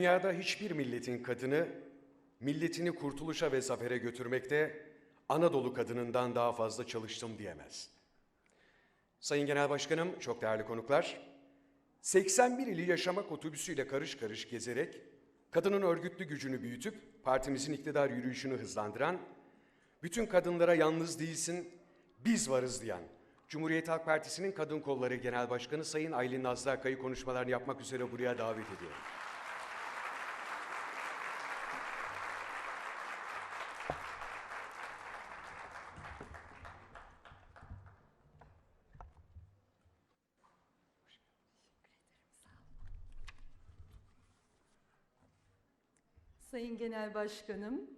Dünyada hiçbir milletin kadını milletini kurtuluşa ve zafere götürmekte Anadolu kadınından daha fazla çalıştım diyemez. Sayın Genel Başkanım, çok değerli konuklar, 81 ili yaşamak otobüsüyle karış karış gezerek kadının örgütlü gücünü büyütüp partimizin iktidar yürüyüşünü hızlandıran, bütün kadınlara yalnız değilsin, biz varız diyen Cumhuriyet Halk Partisi'nin Kadın Kolları Genel Başkanı Sayın Aylin Nazlı Akay'ı konuşmalarını yapmak üzere buraya davet ediyorum. Sayın Genel Başkanım,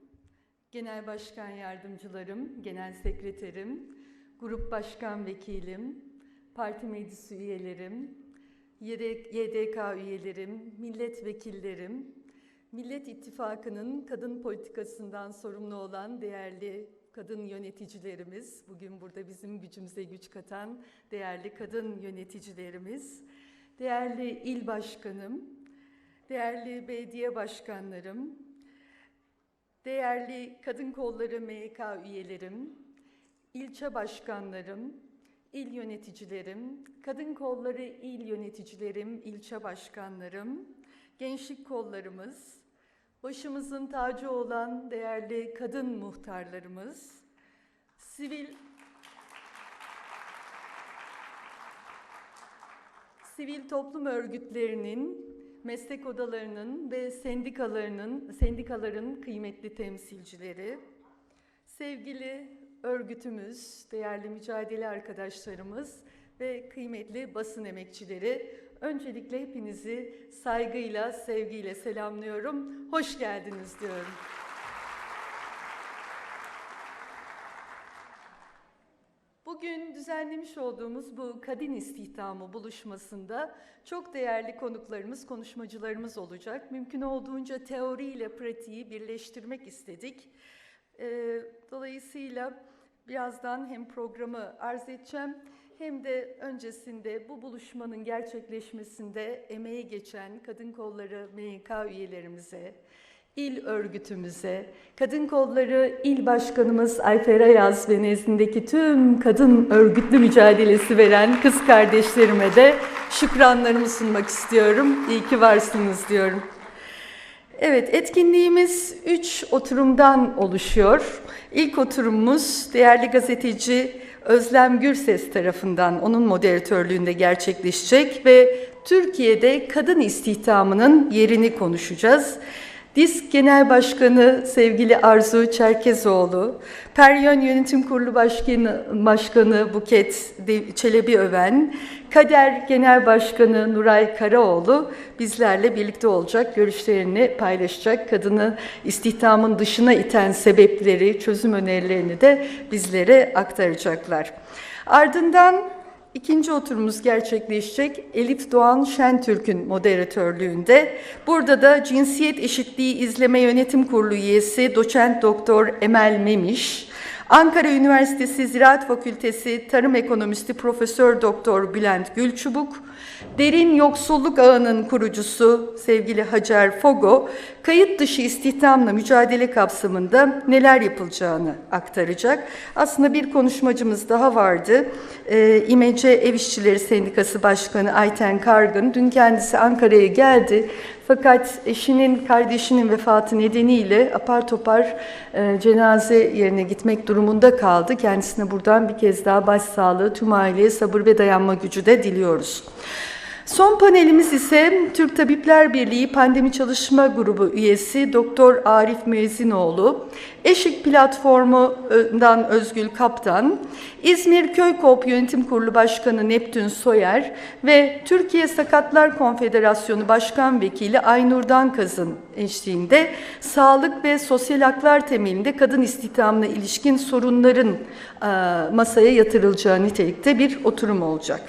Genel Başkan Yardımcılarım, Genel Sekreterim, Grup Başkan Vekilim, Parti Meclisi üyelerim, YDK üyelerim, milletvekillerim, Millet İttifakı'nın kadın politikasından sorumlu olan değerli kadın yöneticilerimiz, bugün burada bizim gücümüze güç katan değerli kadın yöneticilerimiz, değerli il başkanım, değerli belediye başkanlarım, değerli kadın kolları MYK üyelerim, ilçe başkanlarım, il yöneticilerim, kadın kolları il yöneticilerim, ilçe başkanlarım, gençlik kollarımız, başımızın tacı olan değerli kadın muhtarlarımız, sivil sivil toplum örgütlerinin, meslek odalarının ve sendikalarının, sendikaların kıymetli temsilcileri, sevgili örgütümüz, değerli mücadele arkadaşlarımız ve kıymetli basın emekçileri, öncelikle hepinizi saygıyla, sevgiyle selamlıyorum. Hoş geldiniz diyorum. Bugün düzenlemiş olduğumuz bu kadın istihdamı buluşmasında çok değerli konuklarımız, konuşmacılarımız olacak. Mümkün olduğunca teori ile pratiği birleştirmek istedik. Ee, Dolayısıyla birazdan hem programı arz edeceğim hem de öncesinde bu buluşmanın gerçekleşmesinde emeği geçen Kadın Kolları MYK üyelerimize, İl örgütümüze, Kadın Kolları İl Başkanımız Ayfer Ayaz ve nezdindeki tüm kadın örgütlü mücadelesi veren kız kardeşlerime de şükranlarımı sunmak istiyorum. İyi ki varsınız diyorum. Evet, etkinliğimiz üç oturumdan oluşuyor. İlk oturumumuz değerli gazeteci Özlem Gürses tarafından onun moderatörlüğünde gerçekleşecek ve Türkiye'de kadın istihdamının yerini konuşacağız. DİSK Genel Başkanı sevgili Arzu Çerkezoğlu, Peryon Yönetim Kurulu Başkanı, Başkanı Buket Çelebi Öven, Kader Genel Başkanı Nuray Karaoğlu bizlerle birlikte olacak, görüşlerini paylaşacak, kadını istihdamın dışına iten sebepleri, çözüm önerilerini de bizlere aktaracaklar. Ardından İkinci oturumumuz gerçekleşecek Elif Doğan Şentürk'ün moderatörlüğünde. Burada da Cinsiyet Eşitliği İzleme Yönetim Kurulu üyesi doçent doktor Emel Memiş, Ankara Üniversitesi Ziraat Fakültesi Tarım Ekonomisti Profesör Doktor Bülent Gülçubuk, Derin Yoksulluk Ağı'nın kurucusu sevgili Hacer Fogo, kayıt dışı istihdamla mücadele kapsamında neler yapılacağını aktaracak. Aslında bir konuşmacımız daha vardı. Ee, İmece Ev İşçileri Sendikası Başkanı Ayten Kargın. Dün kendisi Ankara'ya geldi. Fakat eşinin, kardeşinin vefatı nedeniyle apar topar e, cenaze yerine gitmek durumunda kaldı. Kendisine buradan bir kez daha başsağlığı, tüm aileye sabır ve dayanma gücü de diliyoruz. Son panelimiz ise Türk Tabipler Birliği Pandemi Çalışma Grubu üyesi Doktor Arif Müezzinoğlu, Eşik Platformu'ndan Özgül Kaptan, İzmir Köy Koop Yönetim Kurulu Başkanı Neptün Soyer ve Türkiye Sakatlar Konfederasyonu Başkan Vekili Aynur Dankaz'ın eşliğinde sağlık ve sosyal haklar temelinde kadın istihdamına ilişkin sorunların masaya yatırılacağı nitelikte bir oturum olacak.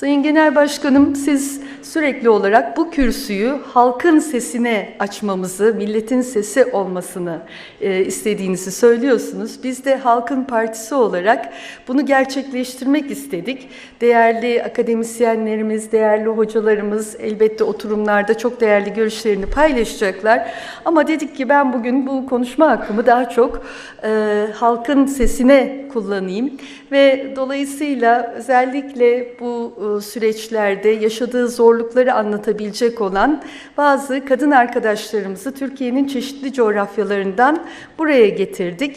Sayın Genel Başkanım siz sürekli olarak bu kürsüyü halkın sesine açmamızı, milletin sesi olmasını e, istediğinizi söylüyorsunuz. Biz de Halkın Partisi olarak bunu gerçekleştirmek istedik. Değerli akademisyenlerimiz, değerli hocalarımız elbette oturumlarda çok değerli görüşlerini paylaşacaklar. Ama dedik ki ben bugün bu konuşma hakkımı daha çok e, halkın sesine kullanayım ve dolayısıyla özellikle bu e, süreçlerde yaşadığı zorlukları anlatabilecek olan bazı kadın arkadaşlarımızı Türkiye'nin çeşitli coğrafyalarından buraya getirdik.